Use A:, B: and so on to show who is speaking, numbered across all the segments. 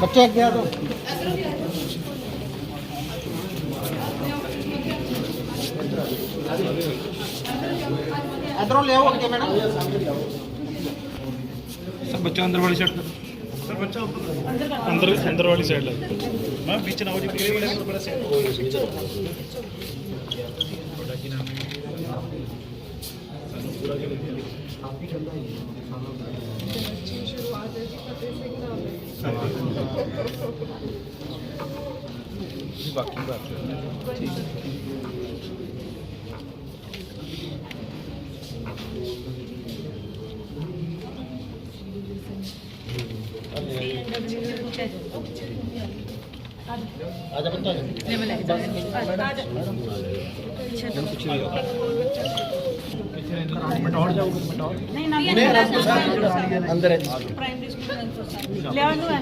A: ਬੱਚੇ ਅੱਗੇ ਆ ਦੋ ਇਧਰੋਂ ਲਿਆਓ ਅੱਗੇ ਮੈਡਮ।
B: ਸਰ ਬੱਚਾ ਅੰਦਰ ਵਾਲੀ ਸਾਈਡ ਸਰ ਬੱਚਾ ਅੰਦਰ ਅੰਦਰ ਵਾਲੀ ਸਾਈਡ ਵਿੱਚ ਨਾ ਹੋ ਜੀ ਕਿਹੜੇ ਵਾਲੇ ਬੜਾ ਬਾਕੀ ਬਾਤ
A: ਆ ਜਾ ਬੱਚਾ ਮਟੌੜ ਜਾਊਗਾ ਮਟੌੜ
C: ਨਹੀਂ ਨਾ
A: ਅੰਦਰ ਹੈ
C: ਪ੍ਰਾਇਮਰੀ ਸਕੂਲ ਲਿਆ ਨੂੰ ਹੈ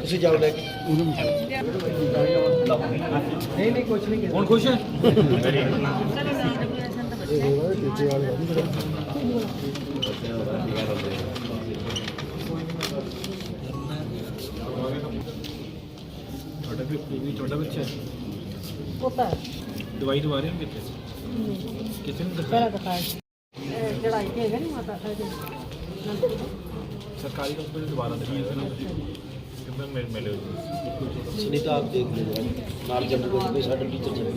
A: ਤੁਸੀਂ ਜਾਓ ਲੈ ਕੇ ਨਹੀਂ ਨਹੀਂ ਕੁਝ ਨਹੀਂ ਹੁਣ ਖੁਸ਼ ਹੈ
B: ਤੁਹਾਡਾ ਵੀ ਵੀ ਤੁਹਾਡਾ ਬੱਚਾ ਹੈ?
C: ਪੋਤਾ
B: ਦਵਾਈ ਦਵਾ ਰਹੇ ਹੋ ਕਿੱਥੇ? ਕਿੱਥੇ ਨੂੰ ਦਿਖਾ
C: ਪਹਿਲਾਂ ਦਿਖਾਇਆ ਚੜਾਈ ਤੇ ਹੈਗਾ ਨਹੀਂ ਮਾਤਾ ਇਹਦੇ
B: ਸਰਕਾਰੀ ਹਸਪਤਾਲ ਦੁਬਾਰਾ ਦਿਖਾਇਆ ਸੀ ਨਾ ਕਿ ਮੈਂ ਮਿਲ ਮਿਲੇ
A: ਸੁਨੀਤਾ ਆਪ ਦੇਖ ਲਿਓ ਨਾਲ ਜੰਮ ਕੋਈ ਸਾਡੇ ਟੀਚਰ ਚਲੇ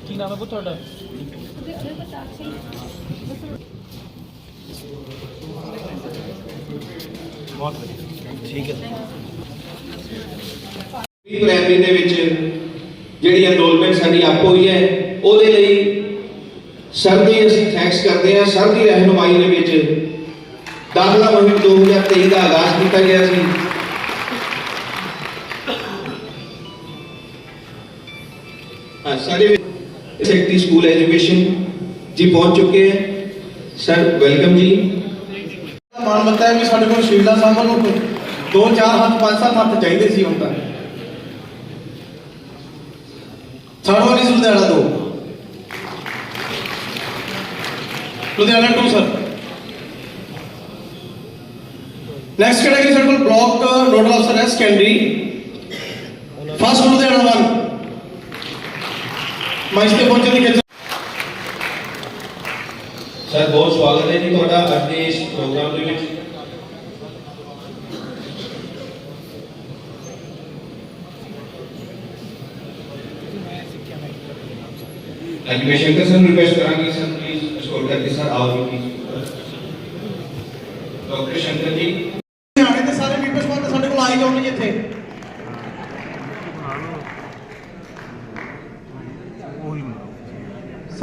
A: ਕੀ ਨਾਮ ਹੈ
B: ਪੁੱਤ ਤੁਹਾਡਾ? ਬਹੁਤ ਵਧੀਆ।
A: ਠੀਕ ਹੈ।
D: ਪ੍ਰਾਇਮਰੀ ਦੇ ਵਿੱਚ ਜਿਹੜੀ ਐਨਰੋਲਮੈਂਟ ਸਾਡੀ ਆਪ ਹੋਈ ਹੈ, ਉਹਦੇ ਲਈ ਸਰ ਦੀ ਅਸੀਂ ਥੈਂਕਸ ਕਰਦੇ ਹਾਂ। ਸਰ ਦੀ ਰਹਿਨੁਮਾਈ ਦੇ ਵਿੱਚ ਦਾਖਲਾ ਮੁਹਿੰਮ 2023 ਦਾ ਆਗਾਜ਼ ਕੀਤਾ ਗਿਆ ਸੀ। ਸਾਡੇ ਸੈਕਟਰੀ ਸਕੂਲ ਐਜੂਕੇਸ਼ਨ ਜੀ ਪਹੁੰਚ ਚੁੱਕੇ ਹੈ। ਸਰ, ਵੈਲਕਮ ਜੀ।
E: ਮਾਣ ਮੱਤਾ ਹੈ ਵੀ ਸਾਡੇ ਕੋਲ ਸ਼ੀਲਡਾਂ ਸਾਹਿਬ ਨੂੰ ਕੋਈ ਦੋ ਚਾਰ ਹੱਥ, ਪੰਜ ਸੱਤ ਹੱਥ ਚਾਹੀਦੇ ਸੀ ਹੁਣ ਤਾਂ ਥਰਡ ਵਨ ਇਸ ਲੁਧਿਆਣਾ ਦੋ। Ludhiana two sir next category ਸਾਡੇ ਕੋਲ ਬਲਾਕ ਨੋਡਲ ਅਫਸਰ ਹੈ ਸੈਕੰਡਰੀ ਫਸਟ ਲੁਧਿਆਣਾ 1 ਮਾਈਸ ਤੇ ਪਹੁੰਚਣ ਦੀ ਖੇਚਲ
D: ਸਰ ਬਹੁਤ ਸਵਾਗਤ ਹੈ ਜੀ ਤੁਹਾਡਾ ਅੱਜ ਦੇ ਇਸ ਪ੍ਰੋਗਰਾਮ ਦੇ ਵਿੱਚ। ਅੱਜ ਮੈਂ ਸਰ ਨੂੰ ਰਿਕਵੈਸਟ ਸਰ ਪਲੀਜ਼ escort ਕਰਕੇ ਸਰ ਆਓ ਜੀ ਪਲੀਜ਼ ਡਾਕਟਰ ਸ਼ੰਕਰ ਜੀ
E: ਹਰਿਆਣੇ ਦੇ ਸਾਰੇ ਪੀਪਲਸ ਵਾਲੇ ਸਾਡੇ ਕੋਲ ਆਈ ਜਾਓਗੇ ਜੀ ਇੱਥੇ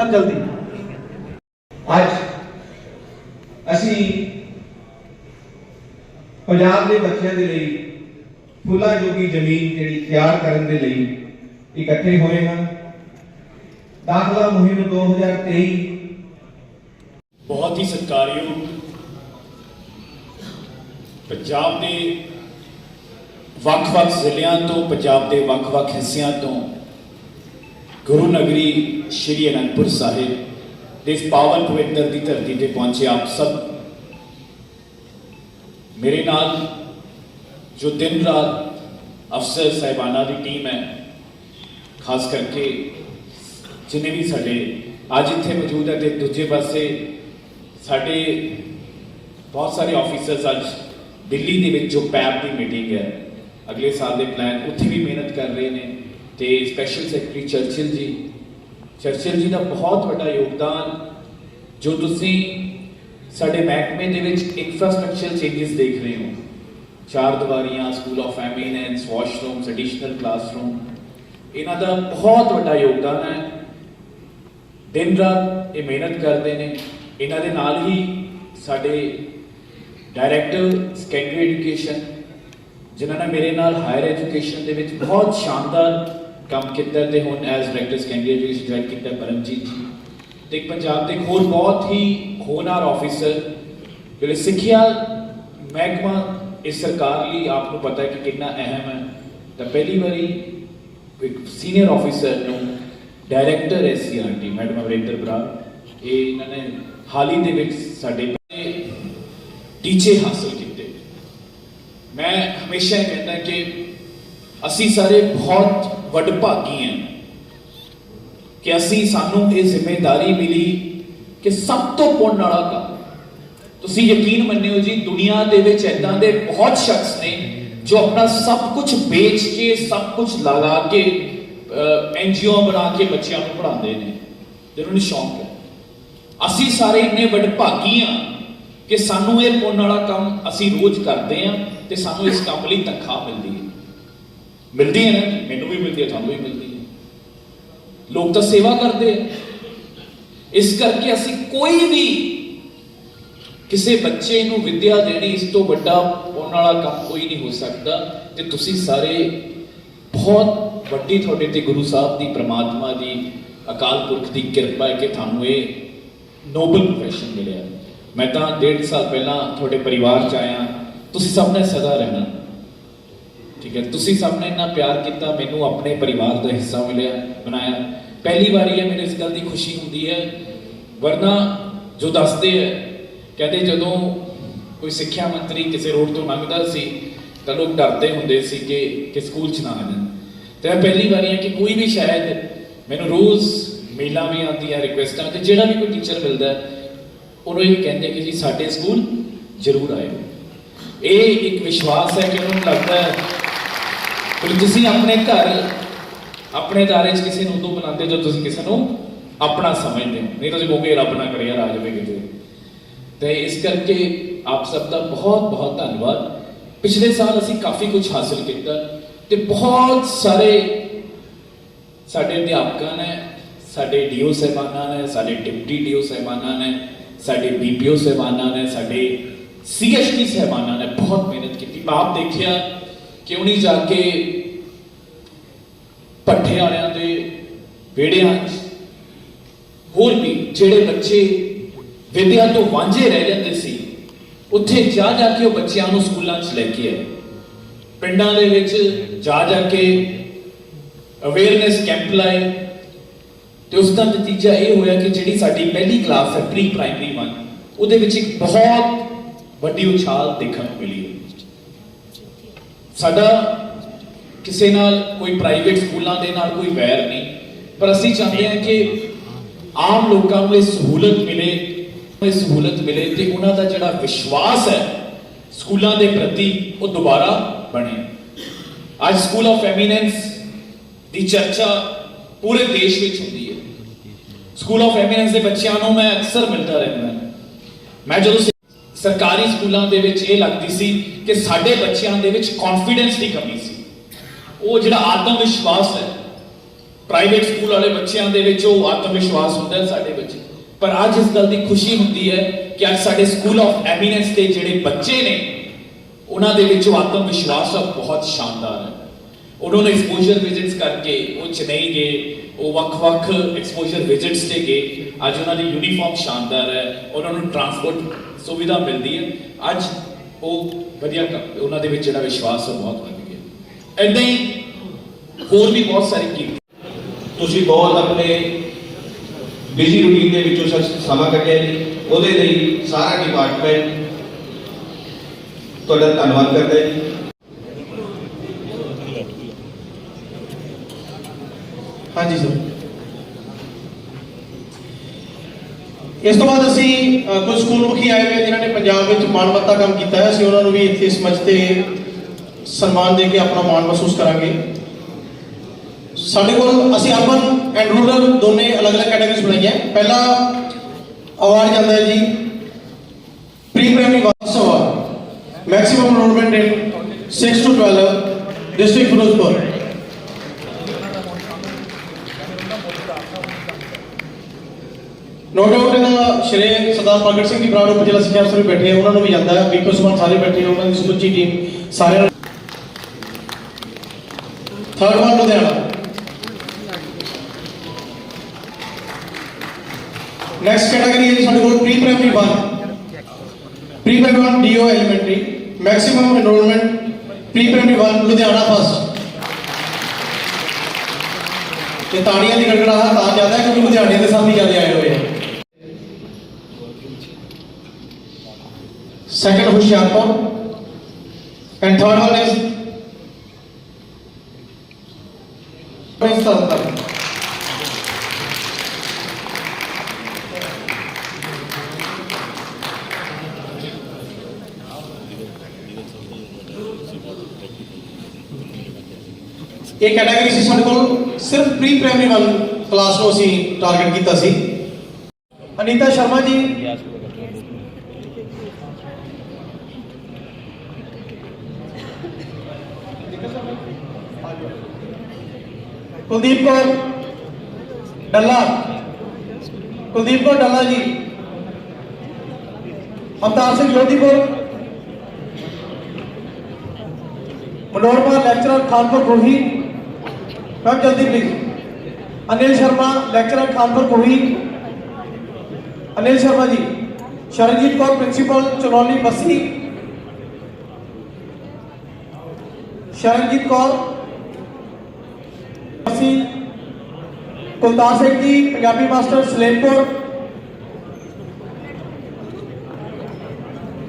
E: ਸਰ ਜਲਦੀ।
D: ਅੱਜ ਅਸੀਂ ਪੰਜਾਬ ਦੇ ਬੱਚਿਆਂ ਦੇ ਲਈ ਫੁੱਲਾਂ ਜੋਗੀ ਜ਼ਮੀਨ ਜਿਹੜੀ ਤਿਆਰ ਕਰਨ ਦੇ ਲਈ ਇਕੱਠੇ ਹੋਏ ਹਾਂ। ਦਾਖਲਾ ਮੁਹਿੰਮ 2023
F: ਬਹੁਤ ਹੀ ਸਤਿਕਾਰਯੋਗ ਪੰਜਾਬ ਦੇ ਵੱਖ-ਵੱਖ ਜ਼ਿਲ੍ਹਿਆਂ ਤੋਂ, ਪੰਜਾਬ ਦੇ ਵੱਖ-ਵੱਖ ਹਿੱਸਿਆਂ ਤੋਂ ਗੁਰੂ ਨਗਰੀ ਸ਼੍ਰੀ ਅਨੰਦਪੁਰ ਸਾਹਿਬ ਦੇ ਇਸ ਪਾਵਨ ਪਵਿੱਤਰ ਦੀ ਧਰਤੀ ਤੇ ਪਹੁੰਚੇ ਆਪ ਸਭ ਮੇਰੇ ਨਾਲ ਜੋ ਦਿਨ ਰਾਤ ਅਫਸਰ ਸਾਹਿਬਾਨਾਂ ਦੀ ਟੀਮ ਹੈ ਖਾਸ ਕਰਕੇ ਜਿੰਨੇ ਵੀ ਸਾਡੇ ਅੱਜ ਇੱਥੇ ਮੌਜੂਦ ਹੈ ਤੇ ਦੂਜੇ ਪਾਸੇ ਸਾਡੇ ਬਹੁਤ ਸਾਰੇ ਆਫੀਸਰਸ ਅੱਜ ਦਿੱਲੀ ਦੇ ਵਿੱਚ ਜੋ ਪੈਪ ਦੀ ਮੀਟਿੰਗ ਹੈ ਅਗਲੇ ਸਾਲ ਦੇ ਪਲਾਨ ਉੱਥੇ ਵੀ ਮਿਹਨਤ ਕਰ ਰਹੇ ਨੇ ਤੇ special secretary Churchill ji Churchill ji ਦਾ ਬਹੁਤ ਵੱਡਾ ਯੋਗਦਾਨ, ਜੋ ਤੁਸੀਂ ਸਾਡੇ ਮਹਿਕਮੇ ਦੇ ਵਿੱਚ ਇਨਫਰਾਸਟ੍ਰਕਚਰ ਚੇਂਜਸ ਦੇਖ ਰਹੇ ਹੋ। ਚਾਰ ਦੀਵਾਰੀਆਂ school of eminence washrooms additional classroom ਇਹਨਾਂ ਦਾ ਬਹੁਤ ਵੱਡਾ ਯੋਗਦਾਨ ਹੈ। ਦਿਨ ਰਾਤ ਇਹ ਮਿਹਨਤ ਕਰਦੇ ਨੇ। ਇਹਨਾਂ ਦੇ ਨਾਲ ਹੀ ਸਾਡੇ ਡਾਇਰੈਕਟਰ ਸੈਕੰਡਰੀ ਐਜੂਕੇਸ਼ਨ ਜਿਨ੍ਹਾਂ ਨੇ ਮੇਰੇ ਨਾਲ ਹਾਇਰ ਐਜੂਕੇਸ਼ਨ ਦੇ ਵਿੱਚ ਬਹੁਤ ਸ਼ਾਨਦਾਰ ਕੰਮ ਕੀਤਾ ਤੇ ਹੁਣ as director secondary education join ਕੀਤਾ ਪਰਮਜੀਤ ਜੀ। ਤੇ ਇੱਕ ਪੰਜਾਬ ਦੇ ਹੋਰ ਬਹੁਤ ਹੀ ਹੋਣਹਾਰ ਆਫੀਸਰ ਜਿਹੜੇ ਸਿੱਖਿਆ ਮਹਿਕਮਾ ਇਸ ਸਰਕਾਰ ਲਈ ਆਪ ਨੂੰ ਪਤਾ ਹੈ ਕਿ ਕਿੰਨਾ ਅਹਿਮ ਹੈ। ਤਾਂ ਪਹਿਲੀ ਵਾਰੀ ਇੱਕ ਸੀਨੀਅਰ ਆਫੀਸਰ ਨੂੰ ਡਾਇਰੈਕਟਰ ਐਸਸੀਆਰਟੀ ਮੈਡਮ ਅਮਰਿੰਦਰ ਬਰਾ ਇਹ ਇਹਨਾਂ ਨੇ ਹਾਲ ਹੀ ਦੇ ਵਿੱਚ ਸਾਡੇ ਟੀਚੇ ਹਾਸਲ ਕੀਤੇ। ਮੈਂ ਹਮੇਸ਼ਾ ਇਹ ਕਹਿੰਦਾ ਕਿ ਅਸੀਂ ਸਾਰੇ ਬਹੁਤ ਵਡਭਾਗੀ ਹਾਂ ਕਿ ਅਸੀਂ ਸਾਨੂੰ ਇਹ ਜ਼ਿੰਮੇਵਾਰੀ ਮਿਲੀ ਕਿ ਸਭ ਤੋਂ ਪੁੰਨ ਵਾਲਾ ਕੰਮ। ਤੁਸੀਂ ਯਕੀਨ ਮੰਨਿਓ ਜੀ, ਦੁਨੀਆ ਦੇ ਵਿੱਚ ਇਦਾਂ ਦੇ ਬਹੁਤ ਸ਼ਖਸ ਨੇ ਜੋ ਆਪਣਾ ਸਭ ਕੁਝ ਵੇਚ ਕੇ, ਸਭ ਕੁਝ ਲਗਾ ਕੇ ਐਨਜੀਓ ਬਣਾ ਕੇ ਬੱਚਿਆਂ ਨੂੰ ਪੜ੍ਹਾਉਂਦੇ ਨੇ। ਜਿਹਨਾਂ ਨੂੰ ਸ਼ੌਂਕ ਹੈ? ਅਸੀਂ ਸਾਰੇ ਇੰਨੇ ਵਡਭਾਗੀ ਹਾਂ ਕਿ ਸਾਨੂੰ ਇਹ ਪੁੰਨ ਵਾਲਾ ਕੰਮ ਅਸੀਂ ਰੋਜ਼ ਕਰਦੇ ਹਾਂ ਤੇ ਸਾਨੂੰ ਇਸ ਕੰਮ ਲਈ ਤਨਖਾਹ ਮਿਲਦੀ ਹੈ। ਮਿਲਦੀ ਹੈ ਨਾ ਮਿਲਦੀ ਹੈ ਤੁਹਾਨੂੰ ਵੀ ਮਿਲਦੀ ਹੈ। ਲੋਕ ਤਾਂ ਸੇਵਾ ਕਰਦੇ ਆ। ਇਸ ਕਰਕੇ ਅਸੀਂ ਕੋਈ ਵੀ ਕਿਸੇ ਬੱਚੇ ਨੂੰ ਵਿੱਦਿਆ ਦੇਣੀ, ਇਸ ਤੋਂ ਵੱਡਾ ਉਹਨਾਂ ਵਾਲਾ ਕੰਮ ਕੋਈ ਨਹੀਂ ਹੋ ਸਕਦਾ ਤੇ ਤੁਸੀਂ ਸਾਰੇ ਬਹੁਤ ਵੱਡੀ ਤੁਹਾਡੇ ਤੇ ਗੁਰੂ ਸਾਹਿਬ ਦੀ, ਪ੍ਰਮਾਤਮਾ ਦੀ, ਅਕਾਲ ਪੁਰਖ ਦੀ ਕਿਰਪਾ ਹੈ ਕਿ ਤੁਹਾਨੂੰ ਇਹ ਨੋਬਲ ਪ੍ਰੋਫੈਸ਼ਨ ਮਿਲਿਆ। ਮੈਂ ਤਾਂ ਡੇਢ ਸਾਲ ਪਹਿਲਾਂ ਤੁਹਾਡੇ ਪਰਿਵਾਰ ਚ ਆਇਆ। ਤੁਸੀਂ ਸਭ ਨੇ ਸਦਾ ਰਹਿਣਾ। ਠੀਕ ਹੈ। ਤੁਸੀਂ ਸਭ ਨੇ ਇੰਨਾ ਪਿਆਰ ਕੀਤਾ, ਮੈਨੂੰ ਆਪਣੇ ਪਰਿਵਾਰ ਦਾ ਹਿੱਸਾ ਮਿਲਿਆ, ਬਣਾਇਆ। ਪਹਿਲੀ ਵਾਰੀ ਹੈ ਮੈਨੂੰ ਇਸ ਗੱਲ ਦੀ ਖੁਸ਼ੀ ਹੁੰਦੀ ਹੈ, ਵਰਨਾ ਜੋ ਦੱਸਦੇ ਹੈ, ਕਹਿੰਦੇ ਜਦੋਂ ਕੋਈ ਸਿੱਖਿਆ ਮੰਤਰੀ ਕਿਸੇ ਰੋਡ ਤੋਂ ਲੰਘਦਾ ਸੀ, ਤਾਂ ਲੋਕ ਡਰਦੇ ਹੁੰਦੇ ਸੀ ਕਿ ਕਿ ਸਕੂਲ ਚ ਨਾ ਆ ਜਾਣ। ਤੇ ਇਹ ਪਹਿਲੀ ਵਾਰੀ ਹੈ ਕਿ ਕੋਈ ਵੀ ਸ਼ਾਇਦ ਮੈਨੂੰ ਰੋਜ਼ ਮੇਲਾਂ ਵੀ ਆਉਂਦੀਆਂ ਰਿਕੁਐਸਟਾਂ ਤੇ ਜਿਹੜਾ ਵੀ ਕੋਈ ਟੀਚਰ ਮਿਲਦਾ ਉਹਨੂੰ ਇਹ ਕਹਿੰਦੇ ਕਿ ਜੀ ਸਾਡੇ ਸਕੂਲ ਜ਼ਰੂਰ ਆਇਓ। ਇਹ ਇੱਕ ਵਿਸ਼ਵਾਸ ਹੈ ਕਿ ਉਹਨੂੰ ਲੱਗਦਾ ਹੈ ਕਿ ਤੁਸੀਂ ਆਪਣੇ ਘਰ, ਆਪਣੇ ਦਾਇਰੇ 'ਚ ਕਿਸੇ ਨੂੰ ਉਦੋਂ ਬਣਾਉਂਦੇ ਜੋ ਤੁਸੀਂ ਕਿਸੇ ਨੂੰ ਆਪਣਾ ਸਮਝਦੇ ਹੋ? ਨਹੀਂ ਤਾਂ ਤੁਸੀਂ ਕਹੋਗੇ ਰੱਬ ਨਾ ਕਰੇ ਯਾਰ, ਆ ਜਾਵੇ ਕਿਤੇ। ਤੇ ਇਸ ਕਰਕੇ ਆਪ ਸਭ ਦਾ ਬਹੁਤ ਬਹੁਤ ਧੰਨਵਾਦ। ਪਿਛਲੇ ਸਾਲ ਅਸੀਂ ਕਾਫੀ ਕੁਝ ਹਾਸਲ ਕੀਤਾ ਤੇ ਬਹੁਤ ਸਾਰੇ ਸਾਡੇ ਅਧਿਆਪਕਾਂ ਨੇ, ਸਾਡੇ ਡੀਓ ਸਹਿਬਾਨਾਂ ਨੇ, ਸਾਡੇ ਡਿਪਟੀ ਡੀਓ ਸਹਿਬਾਨਾਂ ਨੇ, ਸਾਡੇ ਬੀਪੀਓ ਸਹਿਬਾਨਾਂ ਨੇ, ਸਾਡੇ ਸੀਐਸਟੀ ਸਹਿਬਾਨਾਂ ਨੇ ਬਹੁਤ ਮਿਹਨਤ ਕੀਤੀ। ਆਪ ਦੇਖਿਆ ਕਿਉਂ ਨਹੀਂ ਜਾ ਕੇ ਪੱਠੇ ਵਾਲਿਆਂ ਦੇ ਵਿਹੜਿਆਂ 'ਚ ਹੋਰ ਵੀ ਜਿਹੜੇ ਬੱਚੇ ਵਿਦਿਆ ਤੋਂ ਵਾਂਝੇ ਰਹਿ ਜਾਂਦੇ ਸੀ, ਉੱਥੇ ਜਾ ਜਾ ਕੇ ਉਹ ਬੱਚਿਆਂ ਨੂੰ ਸਕੂਲਾਂ 'ਚ ਲੈ ਕੇ ਆਏ। ਪਿੰਡਾਂ ਦੇ ਵਿੱਚ ਜਾ ਜਾ ਕੇ ਅਵੇਅਰਨੈਸ ਕੈਂਪ ਲਾਏ। ਤੇ ਉਸ ਦਾ ਨਤੀਜਾ ਇਹ ਹੋਇਆ ਕਿ ਜਿਹੜੀ ਸਾਡੀ ਪਹਿਲੀ ਕਲਾਸ ਹੈ ਪ੍ਰੀ ਪ੍ਰਾਇਮਰੀ 1 ਉਹਦੇ ਵਿੱਚ ਇੱਕ ਬਹੁਤ ਵੱਡੀ ਉਛਾਲ ਦੇਖਣ ਨੂੰ ਮਿਲੀ। ਹੈ ਸਾਡਾ ਕਿਸੇ ਨਾਲ ਕੋਈ ਪ੍ਰਾਈਵੇਟ ਸਕੂਲਾਂ ਦੇ ਨਾਲ ਕੋਈ ਵੈਰ ਨਹੀਂ। ਪਰ ਅਸੀਂ ਚਾਹੁੰਦੇ ਹਾਂ ਕਿ ਆਮ ਲੋਕਾਂ ਨੂੰ ਇਹ ਸਹੂਲਤ ਮਿਲੇ, ਇਹ ਸਹੂਲਤ ਮਿਲੇ ਤੇ ਉਹਨਾਂ ਦਾ ਜਿਹੜਾ ਵਿਸ਼ਵਾਸ ਹੈ ਸਕੂਲਾਂ ਦੇ ਪ੍ਰਤੀ ਉਹ ਦੁਬਾਰਾ ਬਣੇ। ਅੱਜ ਸਕੂਲ ਆਫ ਐਮੀਨੈਂਸ ਦੀ ਚਰਚਾ ਪੂਰੇ ਦੇਸ਼ ਵਿੱਚ ਹੁੰਦੀ ਹੈ। ਸਕੂਲ ਆਫ ਐਮੀਨੈਂਸ ਦੇ ਬੱਚਿਆਂ ਨੂੰ ਮੈਂ ਅਕਸਰ ਮਿਲਦਾ ਰਹਿੰਦਾ ਮੈਂ ਜਦੋਂ ਸਰਕਾਰੀ ਸਕੂਲਾਂ ਦੇ ਵਿੱਚ ਇਹ ਲੱਗਦੀ ਸੀ ਕਿ ਸਾਡੇ ਬੱਚਿਆਂ ਦੇ ਵਿੱਚ ਕੌਨਫੀਡੈਂਸ ਦੀ ਕਮੀ ਸੀ। ਉਹ ਜਿਹੜਾ ਆਤਮ ਵਿਸ਼ਵਾਸ ਹੈ ਪ੍ਰਾਈਵੇਟ ਸਕੂਲ ਵਾਲੇ ਬੱਚਿਆਂ ਦੇ ਵਿੱਚ ਉਹ ਆਤਮ ਵਿਸ਼ਵਾਸ ਹੁੰਦਾ ਹੈ ਸਾਡੇ ਬੱਚੇ। ਪਰ ਅੱਜ ਇਸ ਗੱਲ ਦੀ ਖੁਸ਼ੀ ਹੁੰਦੀ ਹੈ ਕਿ ਅੱਜ ਸਾਡੇ ਸਕੂਲ ਆਫ ਐਮੀਨੈਂਸ ਦੇ ਜਿਹੜੇ ਬੱਚੇ ਨੇ, ਉਹਨਾਂ ਦੇ ਵਿੱਚ ਉਹ ਆਤਮ ਵਿਸ਼ਵਾਸ ਬਹੁਤ ਸ਼ਾਨਦਾਰ ਹੈ। ਉਹਨਾਂ ਨੇ ਐਕਸਪੋਜ਼ਰ ਵਿਜ਼ਿਟਸ ਕਰਕੇ ਉਹ ਚੇਨਈ ਗਏ, ਉਹ ਵੱਖ-ਵੱਖ ਐਕਸਪੋਜ਼ਰ ਵਿਜ਼ਿਟਸ ਤੇ ਗਏ। ਅੱਜ ਉਹਨਾਂ ਦੀ ਯੂਨੀਫਾਰਮ ਸ਼ਾਨਦਾਰ ਹੈ, ਉਹਨਾਂ ਨੂੰ ਟਰਾਂਸਪੋਰਟ ਸੁਵਿਧਾ ਮਿਲਦੀ ਹੈ। ਅੱਜ ਉਹ ਵਧੀਆ ਕੰਮ- ਉਹਨਾਂ ਦੇ ਵਿੱਚ ਜਿਹੜਾ ਵਿਸ਼ਵਾਸ ਹੈ ਬਹੁਤ ਵੱਧ ਐਦਾਂ ਹੀ ਹੋਰ ਵੀ ਬਹੁਤ ਸਾਰੀ ਕੀ
D: ਤੁਸੀਂ ਬਹੁਤ ਆਪਣੇ ਬਿਜ਼ੀ ਰੂਟੀਨ ਦੇ ਵਿੱਚੋਂ ਸਮਾਂ ਕੱਢਿਆ ਜੀ। ਉਹਦੇ ਲਈ ਸਾਰਾ ਡਿਪਾਰਟਮੈਂਟ ਤੁਹਾਡਾ ਧੰਨਵਾਦ ਕਰਦਾ ਜੀ।
E: ਹਾਂਜੀ ਸਰ ਇਸ ਤੋਂ ਬਾਅਦ ਅਸੀਂ ਕੁਝ ਸਕੂਲ ਮੁਖੀ ਆਏ ਹੋਏ ਜਿਨ੍ਹਾਂ ਨੇ ਪੰਜਾਬ ਵਿੱਚ ਮਾਨਵਤਾ ਕੰਮ ਕੀਤਾ ਹੈ ਅਸੀਂ ਉਹਨਾਂ ਨੂੰ ਵੀ ਇੱਥੇ ਇਸ ਮੰਚ ਤੇ ਸਨਮਾਨ ਦੇ ਕੇ ਆਪਣਾ ਮਾਣ ਮਹਿਸੂਸ ਕਰਾਂਗੇ। ਸਾਡੇ ਕੋਲ ਅਸੀਂ ਅਰਬਨ ਐਂਡ ਰੂਰਲ ਦੋਨੇ ਅਲੱਗ-ਅਲੱਗ ਕੈਟਾਗਰੀਜ਼ ਬਣਾਈਆਂ। ਪਹਿਲਾ ਅਵਾਰਡ ਜਾਂਦਾ ਹੈ ਜੀ pre primary what's award maximum enrollment in 6 to 12 district Ferozepur. No doubt ਇਹਦਾ ਸ਼੍ਰੀ ਸਰਦਾਰ ਪ੍ਰਗਟ ਸਿੰਘ ਦੀ ਬਰਾੜ ਉਪ ਜ਼ਿਲ੍ਹਾ ਸਿੱਖਿਆ ਅਫਸਰ ਵੀ ਬੈਠੇ ਆ, ਉਹਨਾਂ ਨੂੰ ਵੀ ਜਾਂਦਾ ਹੈ। ਬੀਕੋ ਸਮਾਨ ਸਾਰੇ ਬੈਠੇ ਆ, ਉਹਨਾਂ ਦੀ ਸਮੁੱਚੀ ਟੀਮ ਸਾਰਿਆਂ ਨੂੰ third one Ludhiana. Next category ਹੈ ਸਾਡੇ ਕੋਲ pre primary one pre primary one D O elementary maximum enrollment pre primary 1 Ludhiana first ਤੇ ਤਾੜੀਆਂ ਦੀ ਗੜਗੜਾਹਟ ਤਾਂ ਜ਼ਿਆਦਾ ਹੈ ਕਿਉਂਕਿ ਲੁਧਿਆਣੇ ਦੇ ਸਾਥੀ ਜ਼ਿਆਦਾ ਆਏ ਹੋਏ ਆ। Hoshiarpur. Hushiarpur, and third one Prince Tarn Taran ਇਹ ਕੈਟਾਗਰੀ ਸੀ ਸਾਡੇ ਕੋਲ ਸਿਰਫ ਪ੍ਰੀ ਪ੍ਰਾਇਮਰੀ 1 ਕਲਾਸ ਨੂੰ ਅਸੀਂ ਟਾਰਗੇਟ ਕੀਤਾ ਸੀ ਅਨੀਤਾ ਸ਼ਰਮਾ ਜੀ कुलदीप कौर डला कुलदीप कौर डला जी अवतार सिंह लोधीपुर मनोरमा लैक्चरर खानपुर कोही मैम जल्दी please Anil Sharma lecturer Khanpur Kohi Anil Sharma ji Sharanjit Kaur principal Chanauli Bassi Sharanjit Kaur Kultar Singh ji Punjabi master Salempur.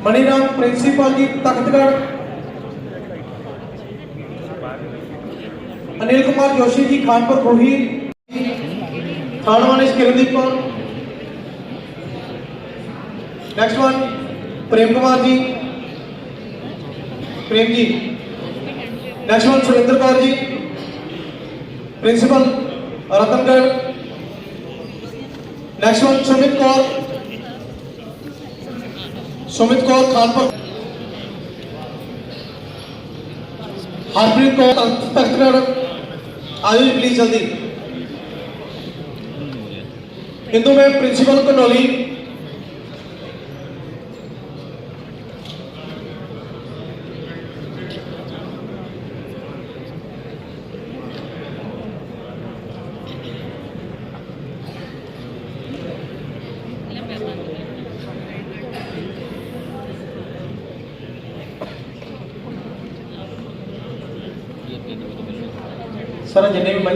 E: Maniram principal ji Takhtgarh Anil Kumar Joshi ji Khanpur Khohi third one Kirandeep Kaur. Next one Prem Kumar ji. Prem ji. Next one Surendra Kaur ji. Principal ji principal Ratangarh next one Sumit Kaur Sumit Kaur Khanpur Harpreet Kaur Takhtgarh आयो जी please जल्दी हिंदू में principal कनौली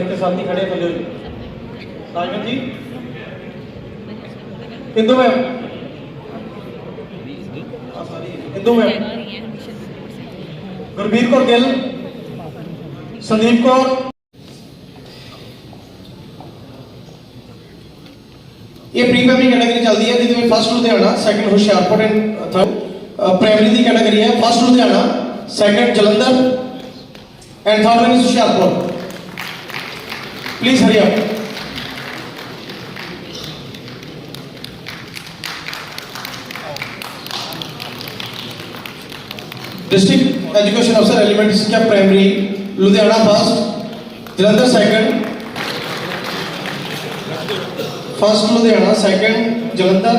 E: sir जिन्हें भी मंच के साथी खड़े हैं, मिलो जी राजवन जी हिंदू मैम हाँ, sorry, हिंदू मैम गुरबीर कौर गिल संदीप कौर ਇਹ ਪ੍ਰੀ ਪ੍ਰਾਇਮਰੀ ਕੈਟਾਗਰੀ ਚੱਲਦੀ ਹੈ ਜਿਹਦੇ ਵਿੱਚ first Ludhiana second Hoshiarpur and third primary the category ਹੈ first Ludhiana second Jalandhar and third one is Hoshiarpur Please hurry up. District Education Officer Elementary Sikha Primary, Ludhiana first, Jalandhar second. First Ludhiana, second Jalandhar,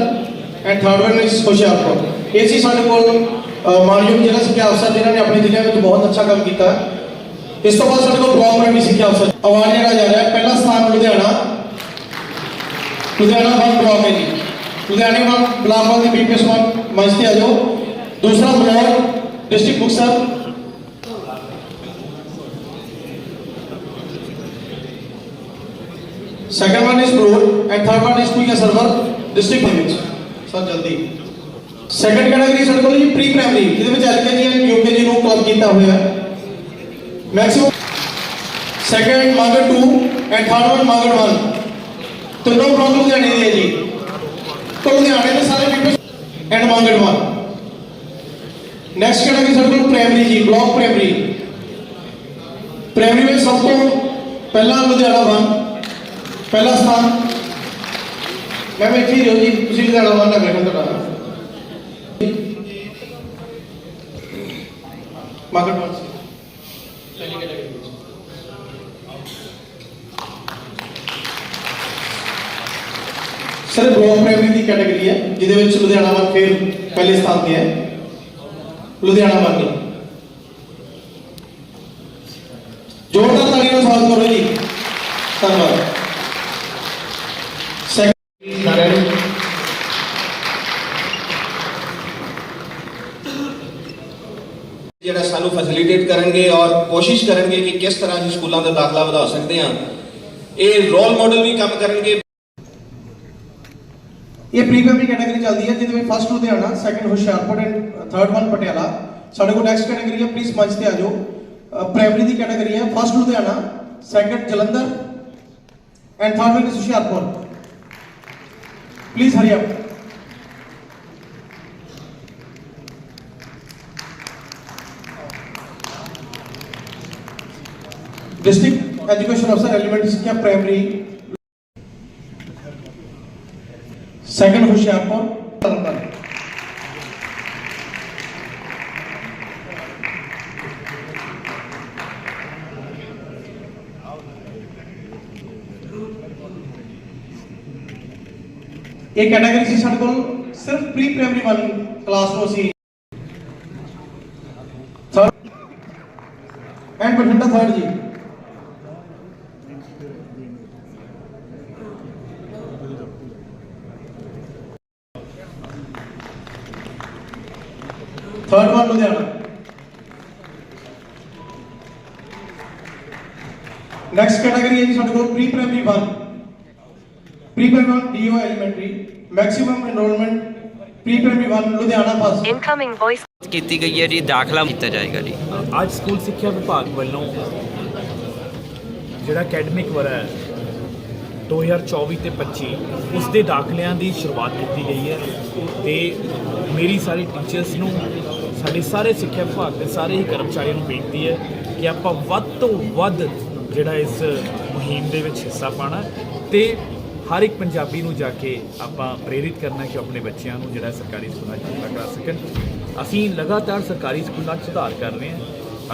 E: and third one is Hoshiarpur. ਇਹ ਸੀ ਸਾਡੇ ਕੋਲ ਅ, ਮਾਨਯੋਗ ਜ਼ਿਲ੍ਹਾ ਸਿੱਖਿਆ ਅਫਸਰ ਜਿਨ੍ਹਾਂ ਨੇ ਆਪਣੇ ਜ਼ਿਲ੍ਹੇ ਵਿੱਚ ਬਹੁਤ ਅੱਛਾ ਕੰਮ ਕੀਤਾ ਹੈ। ਇਸ ਤੋਂ ਬਾਅਦ ਸਾਡੇ ਕੋਲ ਬਲਾਕ ਪ੍ਰਾਇਮਰੀ ਸਿੱਖਿਆ ਅਫਸਰ ਅਵਾਰਡ ਜਿਹੜਾ ਜਾ ਰਿਹਾ ਪਹਿਲਾ ਸਥਾਨ ਲੁਧਿਆਣਾ। ਲੁਧਿਆਣਾ ਵਨ ਬਲਾਕ ਹੈ ਜੀ। ਲੁਧਿਆਣੇ ਵਨ ਬਲਾਕ ਵਨ ਦੇ ਬੀਪੀਐਸ ਵਨ ਮੰਚ ਤੇ ਆ ਜਾਓ। ਦੂਸਰਾ block district Muktsar. Second one is Broad and third one is Kuya Server district limits sir, ਜਲਦੀ। ਸੈਕੰਡ ਕੈਟਾਗਰੀ ਸਾਡੇ ਕੋਲ ਜੀ ਪ੍ਰੀ ਪ੍ਰਾਇਮਰੀ ਜਿਹਦੇ ਵਿੱਚ ਐਲਕੇਜੀ ਐਂਡ ਯੂਕੇਜੀ ਨੂੰ ਕਲੱਬ ਕੀਤਾ ਹੋਇਆ ਹੈ। ਮੈਕਸਿਮਮ ਸੈਕੰਡ ਮਾਗਰ 2 ਐਂਡ ਥਰਡ ਵਨ ਮਾਗਰ 1 ਤਿੰਨੋਂ ਬਲਾਕ ਲੁਧਿਆਣੇ ਦੇ ਹੈ ਜੀ। ਤੋਂ ਲੁਧਿਆਣੇ ਦੇ ਸਾਰੇ ਪੀਪਲ ਐਂਡ ਮਾਗਰ 1 ਨੈਕਸਟ ਕੈਟਾਗਰੀ ਸਾਡੇ ਕੋਲ ਪ੍ਰਾਇਮਰੀ ਜੀ ਬਲਾਕ ਪ੍ਰਾਇਮਰੀ ਪ੍ਰਾਇਮਰੀ ਵਿੱਚ ਸਭ ਤੋਂ ਪਹਿਲਾ ਲੁਧਿਆਣਾ 1 ਪਹਿਲਾ ਸਥਾਨ। ਮੈਂ ਵੀ ਇੱਥੇ ਹੀ ਰਹੋ ਜੀ, ਤੁਸੀਂ ਲੁਧਿਆਣਾ 1 ਲੱਗ ਰਿਹਾ ਤੁਹਾਡਾ। ਮਾਗਰ 1 ਕੈਟਾਗਰੀ ਹੈ ਜਿਹਦੇ ਵਿੱਚ ਲੁਧਿਆਣਾ ਵਰਗ ਫਿਰ ਪਹਿਲੇ ਸਥਾਨ ਤੇ ਹੈ। ਲੁਧਿਆਣਾ ਵਰਗ ਜੋਰਦਾਰ ਤਾਲੀਆਂ ਨਾਲ ਸਵਾਗਤ ਕਰੋ ਜੀ। ਧੰਨਵਾਦ। ਸਾਰਿਆਂ ਨੂੰ।
D: ਜਿਹੜਾ ਸਾਨੂੰ ਫੈਸਿਲਿਟੇਟ ਕਰਨਗੇ ਔਰ ਕੋਸ਼ਿਸ਼ ਕਰਨਗੇ ਕਿ ਕਿਸ ਤਰ੍ਹਾਂ ਅਸੀਂ ਸਕੂਲਾਂ ਦਾ ਦਾਖਲਾ ਵਧਾ ਸਕਦੇ ਹਾਂ ਇਹ ਰੋਲ ਮਾਡਲ ਵੀ ਕੰਮ ਕਰਨਗੇ
E: ਇਹ ਪ੍ਰੀ ਪ੍ਰਾਇਮਰੀ ਕੈਟਾਗਰੀ ਚੱਲਦੀ ਹੈ ਜਿਹਦੇ ਵਿੱਚ first Ludhiana second Hoshiarpur and third one Patiala ਸਾਡੇ ਕੋਲ ਨੈਕਸਟ ਕੈਟਾਗਰੀ ਹੈ ਪਲੀਜ਼ ਮੰਚ ਤੇ ਆ ਜਾਓ ਪ੍ਰਾਇਮਰੀ ਦੀ ਕੈਟਾਗਰੀ ਹੈ first Ludhiana second Jalandhar and third one is Hoshiarpur please hurry up district education अफसर एलिमेंट्री शिक्षा प्राइमरी सेकंड होशियारपुर ಅಪ್ಪ ಅಂತಾರೆ कैटेगरी से साढ़े सिर्फ़ प्री प्राइमरी वाली क्लास को सी। And Bathinda third ji. Third one Ludhiana next category ਹੈ ਜੀ ਸਾਡੇ ਕੋਲ pre primary 1 pre primary 1 D O elementary maximum enrolment pre primary 1 Ludhiana first
G: incoming voice
H: ਕੀਤੀ ਗਈ ਹੈ ਜੀ ਦਾਖਲਾ ਕੀਤਾ ਜਾਏਗਾ ਜੀ।
F: ਅੱਜ ਸਕੂਲ ਸਿੱਖਿਆ ਵਿਭਾਗ ਵੱਲੋਂ ਜਿਹੜਾ ਅਕੈਡਮਿਕ ਵਰਾ ਹੈ 2024 ਤੇ 25 ਉਸ ਦੇ ਦਾਖਲਿਆਂ ਦੀ ਸ਼ੁਰੂਆਤ ਕੀਤੀ ਗਈ ਹੈ ਤੇ ਮੇਰੀ ਸਾਰੀ ਟੀਚਰਸ ਨੂੰ, ਸਾਡੇ ਸਾਰੇ ਸਿੱਖਿਆ ਵਿਭਾਗ ਦੇ ਸਾਰੇ ਹੀ ਕਰਮਚਾਰੀਆਂ ਨੂੰ ਬੇਨਤੀ ਹੈ ਕਿ ਆਪਾਂ ਵੱਧ ਤੋਂ ਵੱਧ ਜਿਹੜਾ ਇਸ ਮੁਹਿੰਮ ਦੇ ਵਿੱਚ ਹਿੱਸਾ ਪਾਣਾ ਤੇ ਹਰ ਇੱਕ ਪੰਜਾਬੀ ਨੂੰ ਜਾ ਕੇ ਆਪਾਂ ਪ੍ਰੇਰਿਤ ਕਰਨਾ ਕਿ ਉਹ ਆਪਣੇ ਬੱਚਿਆਂ ਨੂੰ ਜਿਹੜਾ ਸਰਕਾਰੀ ਸਕੂਲਾਂ 'ਚ ਦਾਖਲਾ ਕਰਾ ਸਕਣ। ਅਸੀਂ ਲਗਾਤਾਰ ਸਰਕਾਰੀ ਸਕੂਲਾਂ 'ਚ ਸੁਧਾਰ ਕਰ ਰਹੇ ਹਾਂ।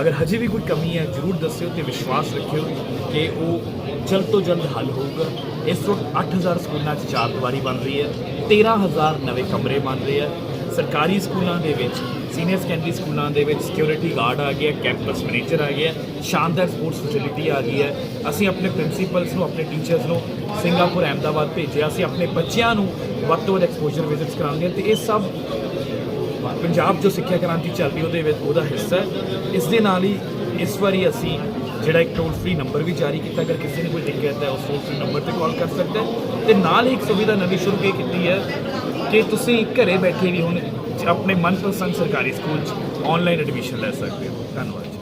F: ਅਗਰ ਹਜੇ ਵੀ ਕੋਈ ਕਮੀ ਹੈ, ਜਰੂਰ ਦੱਸਿਓ ਤੇ ਵਿਸ਼ਵਾਸ ਰੱਖਿਓ ਕਿ ਉਹ ਜਲਦ ਤੋਂ ਜਲਦ ਹੱਲ ਹੋਊਗਾ। ਇਸ ਵਕਤ 8000 ਸਕੂਲਾਂ 'ਚ ਚਾਰ ਦੀਵਾਰੀ ਬਣ ਰਹੀ ਹੈ 13000 ਨਵੇਂ ਕਮਰੇ ਬਣ ਰਹੇ ਆ ਸਰਕਾਰੀ ਸਕੂਲਾਂ ਦੇ ਵਿੱਚ, ਸੀਨੀਅਰ ਸੈਕੰਡਰੀ ਸਕੂਲਾਂ ਦੇ ਵਿੱਚ ਸਿਕਿਉਰਿਟੀ ਗਾਰਡ ਆ ਗਿਆ ਕੈਂਪਸ ਮੈਨੇਜਰ ਆ ਗਿਆ ਸ਼ਾਨਦਾਰ ਸਪੋਰਟਸ ਫੈਸਿਲਿਟੀ ਆ ਗਈ ਹੈ। ਅਸੀਂ ਆਪਣੇ ਪ੍ਰਿੰਸੀਪਲਸ ਨੂੰ, ਆਪਣੇ ਟੀਚਰਸ ਨੂੰ ਸਿੰਗਾਪੁਰ ਅਹਿਮਦਾਬਾਦ ਭੇਜਿਆ। ਅਸੀਂ ਆਪਣੇ ਬੱਚਿਆਂ ਨੂੰ ਵੱਧ ਤੋਂ ਵੱਧ ਐਕਸਪੋਜ਼ਰ ਵਿਜ਼ਿਟਸ ਕਰਾਉਂਦੇ ਹਾਂ ਤੇ ਇਹ ਸਭ ਪੰਜਾਬ ਜੋ ਸਿੱਖਿਆ ਕ੍ਰਾਂਤੀ ਚੱਲ ਰਹੀ ਉਹਦੇ ਵਿੱਚ ਉਹਦਾ ਹਿੱਸਾ ਹੈ। ਇਸ ਦੇ ਨਾਲ ਹੀ ਇਸ ਵਾਰੀ ਅਸੀਂ ਜਿਹੜਾ ਇੱਕ ਟੋਲ ਫ੍ਰੀ ਨੰਬਰ ਵੀ ਜਾਰੀ ਕੀਤਾ, ਅਗਰ ਕਿਸੇ ਨੇ ਕੋਈ ਦਿੱਕਤ ਹੈ, ਉਸ ਟੋਲ ਫ੍ਰੀ ਨੰਬਰ ਤੇ ਕਾਲ ਕਰ ਸਕਦਾ ਹੈ। ਤੇ ਨਾਲ ਹੀ ਇੱਕ ਸੁਵਿਧਾ ਨਵੀਂ ਸ਼ੁਰੂ ਕੀ ਕੀਤੀ ਹੈ ਕਿ ਤੁਸੀਂ ਘਰੇ ਬੈਠੇ ਵੀ ਹੁਣ ਆਪਣੇ ਮਨਪਸੰਦ ਸਰਕਾਰੀ ਸਕੂਲ 'ਚ ਆਨਲਾਈਨ ਐਡਮਿਸ਼ਨ ਲੈ ਸਕਦੇ ਹੋ। ਧੰਨਵਾਦ ਜੀ।